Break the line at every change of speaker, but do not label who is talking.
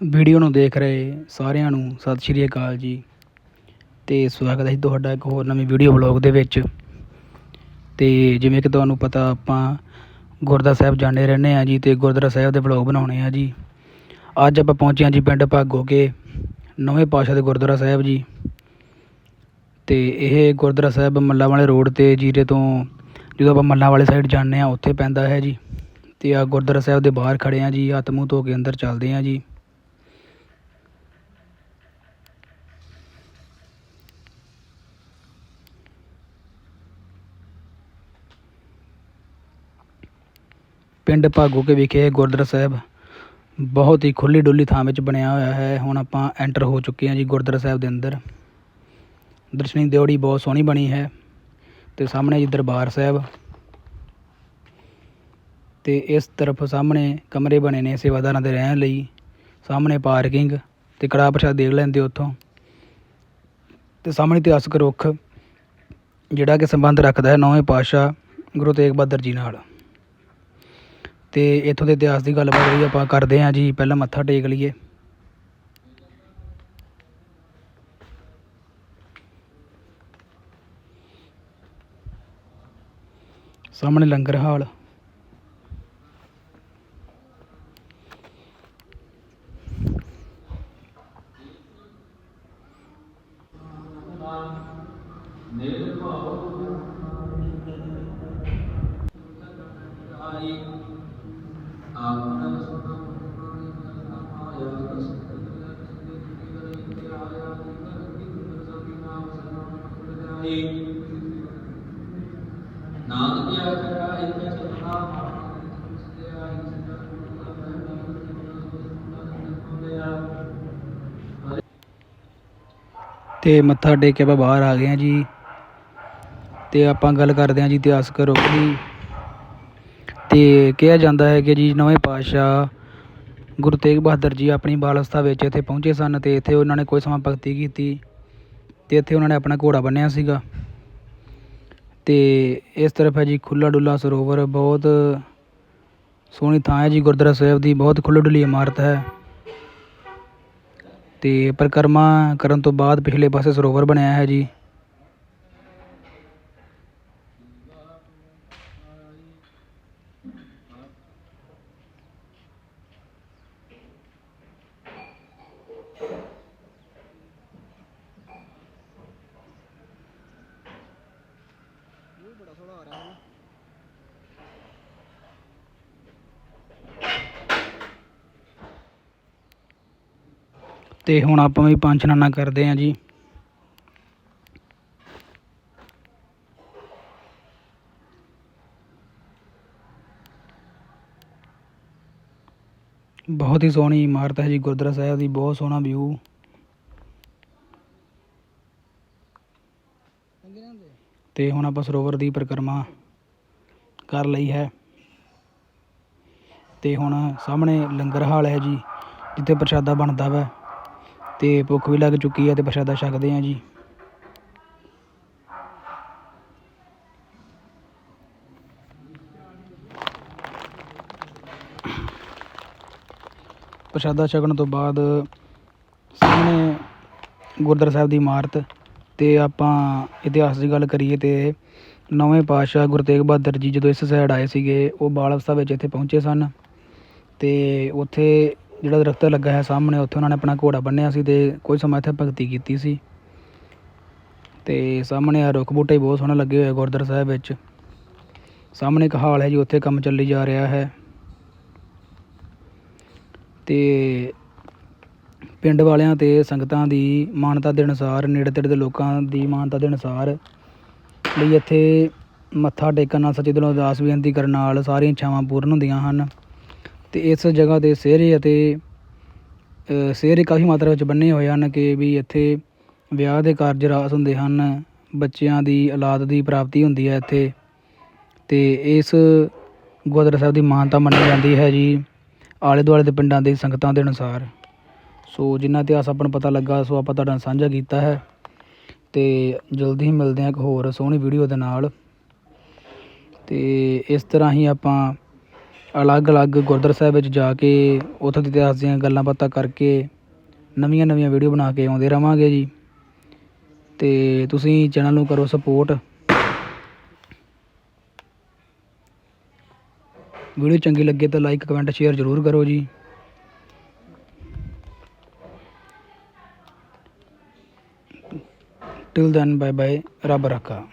Video ਨੂੰ ਦੇਖ ਰਹੇ ਸਾਰਿਆਂ ਨੂੰ, ਸਤਿ ਸ਼੍ਰੀ ਅਕਾਲ ਜੀ। ਅਤੇ ਸਵਾਗਤ ਹੈ ਜੀ ਤੁਹਾਡਾ ਇੱਕ ਹੋਰ ਨਵੀਂ ਵੀਡੀਓ ਬਲੌਗ ਦੇ ਵਿੱਚ। ਅਤੇ ਜਿਵੇਂ ਕਿ ਤੁਹਾਨੂੰ ਪਤਾ, ਆਪਾਂ ਗੁਰਦੁਆਰਾ ਸਾਹਿਬ ਜਾਂਦੇ ਰਹਿੰਦੇ ਹਾਂ ਜੀ ਅਤੇ ਗੁਰਦੁਆਰਾ ਸਾਹਿਬ ਦੇ ਬਲੌਗ ਬਣਾਉਣੇ ਆ ਜੀ। ਅੱਜ ਆਪਾਂ ਪਹੁੰਚੇ ਹਾਂ ਜੀ ਪਿੰਡ ਭਾਗੋ ਕੇ ਨਵੇਂ ਪਾਤਸ਼ਾਹ ਦੇ ਗੁਰਦੁਆਰਾ ਸਾਹਿਬ ਜੀ। ਅਤੇ ਇਹ ਗੁਰਦੁਆਰਾ ਸਾਹਿਬ ਮੱਲਾਂ ਵਾਲੇ ਰੋਡ 'ਤੇ ਜੀਰੇ ਤੋਂ ਜਦੋਂ ਆਪਾਂ ਮੱਲਾਂ ਵਾਲੇ ਸਾਈਡ ਜਾਂਦੇ ਹਾਂ, ਉੱਥੇ ਪੈਂਦਾ ਹੈ ਜੀ। ਅਤੇ ਆ ਗੁਰਦੁਆਰਾ ਸਾਹਿਬ ਦੇ ਬਾਹਰ ਖੜ੍ਹੇ ਹਾਂ ਜੀ ਹੱਥ ਮੂੰਹ ਧੋ ਕੇ ਅੰਦਰ ਚੱਲਦੇ ਹਾਂ ਜੀ। ਪਿੰਡ ਭਾਗੋਕੇ ਵਿਖੇ ਗੁਰਦੁਆਰਾ ਸਾਹਿਬ ਬਹੁਤ ਹੀ ਖੁੱਲ੍ਹੀ ਡੁੱਲੀ ਥਾਂ ਵਿੱਚ ਬਣਿਆ ਹੋਇਆ ਹੈ। ਹੁਣ ਆਪਾਂ ਐਂਟਰ ਹੋ ਚੁੱਕੇ ਹਾਂ ਜੀ ਗੁਰਦੁਆਰਾ ਸਾਹਿਬ ਦੇ ਅੰਦਰ। ਦਰਸ਼ਨੀ ਦਿਓੜੀ ਬਹੁਤ ਸੋਹਣੀ ਬਣੀ ਹੈ ਅਤੇ ਸਾਹਮਣੇ ਜੀ ਦਰਬਾਰ ਸਾਹਿਬ। ਅਤੇ ਇਸ ਤਰਫ ਸਾਹਮਣੇ ਕਮਰੇ ਬਣੇ ਨੇ ਸੇਵਾਦਾਰਾਂ ਦੇ ਰਹਿਣ ਲਈ। ਸਾਹਮਣੇ ਪਾਰਕਿੰਗ ਅਤੇ ਕੜਾਹ ਪ੍ਰਸ਼ਾਦ ਦੇਖ ਲੈਂਦੇ ਉੱਥੋਂ। ਅਤੇ ਸਾਹਮਣੇ ਇਤਿਹਾਸਕ ਰੁੱਖ ਜਿਹੜਾ ਕਿ ਸੰਬੰਧ ਰੱਖਦਾ ਹੈ ਨੌਵੇਂ ਪਾਤਸ਼ਾਹ ਗੁਰੂ ਤੇਗ ਬਹਾਦਰ ਜੀ ਨਾਲ। ਅਤੇ ਇੱਥੋਂ ਦੇ ਇਤਿਹਾਸ ਦੀ ਗੱਲਬਾਤ ਵੀ ਆਪਾਂ ਕਰਦੇ ਹਾਂ ਜੀ, ਪਹਿਲਾਂ ਮੱਥਾ ਟੇਕ ਲਈਏ। ਸਾਹਮਣੇ ਲੰਗਰ ਹਾਲ।
ਨਾਨਕ ਕਿਆ ਕਰਾ
ਅਤੇ ਮੱਥਾ ਟੇਕ ਕੇ ਆਪਾਂ ਬਾਹਰ ਆ ਗਏ ਹਾਂ ਜੀ। ਅਤੇ ਆਪਾਂ ਗੱਲ ਕਰਦੇ ਹਾਂ ਜੀ ਇਤਿਹਾਸਕ ਰੁੱਖ ਦੀ। ਅਤੇ ਕਿਹਾ ਜਾਂਦਾ ਹੈ ਕਿ ਜੀ ਨਵੇਂ ਪਾਤਸ਼ਾਹ ਗੁਰੂ ਤੇਗ ਬਹਾਦਰ ਜੀ ਆਪਣੀ ਬਾਲ ਅਵਸਥਾ ਵਿੱਚ ਇੱਥੇ ਪਹੁੰਚੇ ਸਨ ਅਤੇ ਇੱਥੇ ਉਹਨਾਂ ਨੇ ਕੁਝ ਸਮਾਂ ਭਗਤੀ ਕੀਤੀ ਅਤੇ ਇੱਥੇ ਉਹਨਾਂ ਨੇ ਆਪਣਾ ਘੋੜਾ ਬੰਨ੍ਹਿਆ ਸੀਗਾ। ਅਤੇ ਇਸ ਤਰਫ ਹੈ ਜੀ ਖੁੱਲ੍ਹਾ ਡੁੱਲਾ ਸਰੋਵਰ, ਬਹੁਤ ਸੋਹਣੀ ਥਾਂ ਹੈ ਜੀ ਗੁਰਦੁਆਰਾ ਸਾਹਿਬ ਦੀ, ਬਹੁਤ ਖੁੱਲ੍ਹੀ ਡੁੱਲੀ ਇਮਾਰਤ ਹੈ। ਅਤੇ ਪਰਿਕਰਮਾ ਕਰਨ ਤੋਂ ਬਾਅਦ ਪਿਛਲੇ ਪਾਸੇ ਸਰੋਵਰ ਬਣਿਆ ਹੈ ਜੀ। ਅਤੇ ਹੁਣ ਆਪਾਂ ਵੀ ਪੰਜ ਇਸ਼ਨਾਨਾ ਕਰਦੇ ਹਾਂ ਜੀ। ਬਹੁਤ ਹੀ ਸੋਹਣੀ ਇਮਾਰਤ ਹੈ ਜੀ ਗੁਰਦੁਆਰਾ ਸਾਹਿਬ ਦੀ ਬਹੁਤ ਸੋਹਣਾ ਵਿਊ ਅਤੇ ਹੁਣ ਆਪਾਂ ਸਰੋਵਰ ਦੀ ਪਰਿਕਰਮਾ ਕਰ ਲਈ ਹੈ। ਅਤੇ ਹੁਣ ਸਾਹਮਣੇ ਲੰਗਰ ਹਾਲ ਹੈ ਜੀ, ਜਿੱਥੇ ਪ੍ਰਸ਼ਾਦਾ ਬਣਦਾ ਵੈ। ਅਤੇ ਭੁੱਖ ਵੀ ਲੱਗ ਚੁੱਕੀ ਹੈ ਅਤੇ ਪ੍ਰਸ਼ਾਦਾ ਛਕਦੇ ਹਾਂ ਜੀ। ਪ੍ਰਸ਼ਾਦਾ ਛਕਣ ਤੋਂ ਬਾਅਦ ਸਾਹਮਣੇ ਗੁਰਦੁਆਰਾ ਸਾਹਿਬ ਦੀ ਇਮਾਰਤ ਅਤੇ ਆਪਾਂ ਇਤਿਹਾਸ ਦੀ ਗੱਲ ਕਰੀਏ ਤਾਂ ਨਵੇਂ ਪਾਤਸ਼ਾਹ ਗੁਰੂ ਤੇਗ ਬਹਾਦਰ ਜੀ ਜਦੋਂ ਇਸ ਸਾਈਡ ਆਏ ਸੀਗੇ, ਉਹ ਬਾਲ ਅਵਸਥਾ ਵਿੱਚ ਇੱਥੇ ਪਹੁੰਚੇ ਸਨ ਅਤੇ ਉੱਥੇ ਜਿਹੜਾ ਦਰਖਤ ਲੱਗਾ ਹੈ ਸਾਹਮਣੇ, ਉੱਥੇ ਉਹਨਾਂ ਨੇ ਆਪਣਾ ਘੋੜਾ ਬੰਨ੍ਹਿਆ ਸੀ ਅਤੇ ਕੁਝ ਸਮਾਂ ਇੱਥੇ ਭਗਤੀ ਕੀਤੀ ਸੀ। ਅਤੇ ਸਾਹਮਣੇ ਆ ਰੁੱਖ ਬੂਟੇ ਬਹੁਤ ਸੋਹਣੇ ਲੱਗੇ ਹੋਏ ਗੁਰਦੁਆਰਾ ਸਾਹਿਬ ਵਿੱਚ। ਸਾਹਮਣੇ ਇੱਕ ਹਾਲ ਹੈ ਜੀ, ਉੱਥੇ ਕੰਮ ਚੱਲੀ ਜਾ ਰਿਹਾ ਹੈ। ਅਤੇ ਪਿੰਡ ਵਾਲਿਆਂ ਅਤੇ ਸੰਗਤਾਂ ਦੀ ਮਾਨਤਾ ਦੇ ਅਨੁਸਾਰ ਨੇੜੇ ਤੇੜੇ ਦੇ ਲੋਕਾਂ ਦੀ ਮਾਨਤਾ ਦੇ ਅਨੁਸਾਰ ਲਈ ਇੱਥੇ ਮੱਥਾ ਟੇਕਣ ਨਾਲ ਸੱਚੇ ਦਿਲੋਂ ਅਰਦਾਸ ਬੇਨਤੀ ਕਰਨ ਨਾਲ ਸਾਰੀਆਂ ਇੱਛਾਵਾਂ ਪੂਰਨ ਹੁੰਦੀਆਂ ਹਨ। ਅਤੇ ਇਸ ਜਗ੍ਹਾ 'ਤੇ ਸਿਹਰੇ ਅਤੇ ਸਿਹਰੇ ਕਾਫੀ ਮਾਤਰਾ ਵਿੱਚ ਬੰਨੇ ਹੋਏ ਹਨ ਕਿ ਵੀ ਇੱਥੇ ਵਿਆਹ ਦੇ ਕਾਰਜ ਰਾਸ ਹੁੰਦੇ ਹਨ, ਬੱਚਿਆਂ ਦੀ ਔਲਾਦ ਦੀ ਪ੍ਰਾਪਤੀ ਹੁੰਦੀ ਹੈ ਇੱਥੇ। ਅਤੇ ਇਸ ਗੁਰਦੁਆਰਾ ਸਾਹਿਬ ਦੀ ਮਾਨਤਾ ਮੰਨੀ ਜਾਂਦੀ ਹੈ ਜੀ ਆਲੇ ਦੁਆਲੇ ਦੇ ਪਿੰਡਾਂ ਦੇ ਸੰਗਤਾਂ ਦੇ ਅਨੁਸਾਰ। ਸੋ ਜਿੰਨਾ ਇਤਿਹਾਸ ਆਪਾਂ ਨੂੰ ਪਤਾ ਲੱਗਾ, ਸੋ ਆਪਾਂ ਤੁਹਾਡੇ ਨਾਲ ਸਾਂਝਾ ਕੀਤਾ ਹੈ। ਅਤੇ ਜਲਦੀ ਹੀ ਮਿਲਦੇ ਹਾਂ ਇੱਕ ਹੋਰ ਸੋਹਣੀ ਵੀਡੀਓ ਦੇ ਨਾਲ। ਅਤੇ ਇਸ ਤਰ੍ਹਾਂ ਹੀ ਆਪਾਂ ਅਲੱਗ-ਅਲੱਗ ਗੁਰਦੁਆਰਾ ਸਾਹਿਬ ਵਿੱਚ ਜਾ ਕੇ ਉੱਥੋਂ ਦੇ ਇਤਿਹਾਸ ਦੀਆਂ ਗੱਲਾਂ ਬਾਤਾਂ ਕਰਕੇ ਨਵੀਆਂ ਨਵੀਆਂ ਵੀਡੀਓ ਬਣਾ ਕੇ ਆਉਂਦੇ ਰਵਾਂਗੇ ਜੀ। ਤੇ ਤੁਸੀਂ ਚੈਨਲ ਨੂੰ ਕਰੋ ਸਪੋਰਟ। ਵੀਡੀਓ ਚੰਗੀ ਲੱਗੇ ਤਾਂ ਲਾਈਕ, ਕਮੈਂਟ, ਸ਼ੇਅਰ ਜ਼ਰੂਰ ਕਰੋ ਜੀ। Till then, bye bye, Rabaraka.